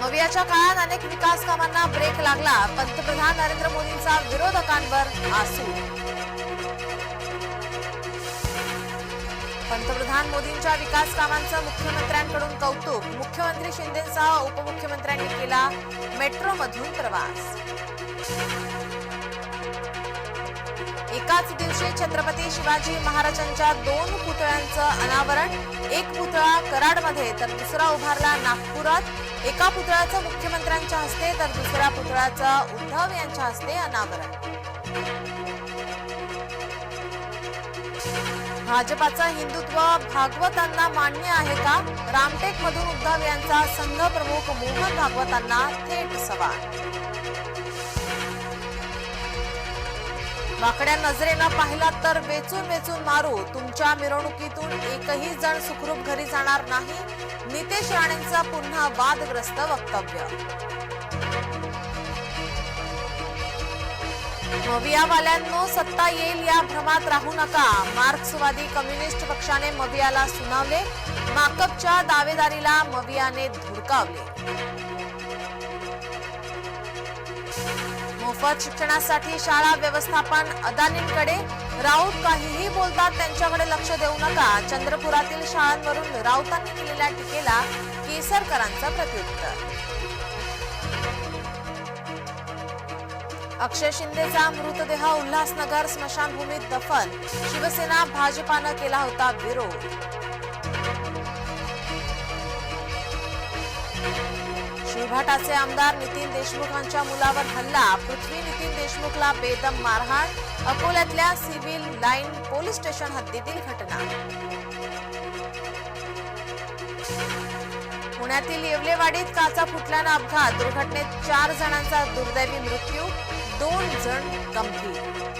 मवियाच्या काळात अनेक विकास कामांना ब्रेक लागला. पंतप्रधान नरेंद्र मोदींचा विरोधकांवर आसू. पंतप्रधान मोदींच्या विकास कामांचं मुख्यमंत्र्यांकडून कौतुक. मुख्यमंत्री शिंदेसह उपमुख्यमंत्र्यांनी केला मेट्रोमधून प्रवास. एकाच दिवशी छत्रपती शिवाजी महाराजांच्या दोन पुतळ्यांचं अनावरण. एक पुतळा कराडमध्ये तर दुसरा उभारला नागपुरात. एका पुतळ्याचं मुख्यमंत्र्यांच्या हस्ते तर दुसऱ्या पुतळ्याचं उद्धव यांच्या हस्ते अनावरण. भाजपाचं हिंदुत्व भागवतांना मान्य आहे का? रामटेक मधून उद्धव यांचा संघ प्रमुख मोहन भागवतांना थेट सवाल. वाकड्या नजरेनं पाहिलात तर वेचून वेचून मारू. तुमच्या मिरवणुकीतून एकही जण सुखरूप घरी जाणार नाही. नितेश राणेंचं पुन्हा वादग्रस्त वक्तव्य. मवियावाल्यांनो सत्ता येईल या भ्रमात राहू नका. मार्क्सवादी कम्युनिस्ट पक्षाने मवियाला सुनावले. माकपच्या दावेदारीला मवियाने धुडकावले. मोफत शिक्षणासाठी शाळा व्यवस्थापन अदानींकडे. राऊत काहीही बोलतात त्यांच्याकडे लक्ष देऊ नका. चंद्रपुरातील शाळांवरून राऊतांनी केलेल्या टीकेला केसरकरांचं प्रत्युत्तर. अक्षय शिंदेचा मृतदेह उल्हासनगर स्मशानभूमीत दफन शिवसेना भाजपानं केला होता विरोध. शिवघाटाचे आमदार नितीन देशमुखांच्या मुलावर हल्ला. पृथ्वी नितीन देशमुखला बेदम मारहाण. अकोल्यातल्या सिव्हिल लाईन पोलीस स्टेशन हद्दीतील घटना. पुण्यातील येवलेवाडीत काचा फुटल्यानं अपघात. दुर्घटनेत चार जणांचा दुर्दैवी मृत्यू दोन जण गंभीर.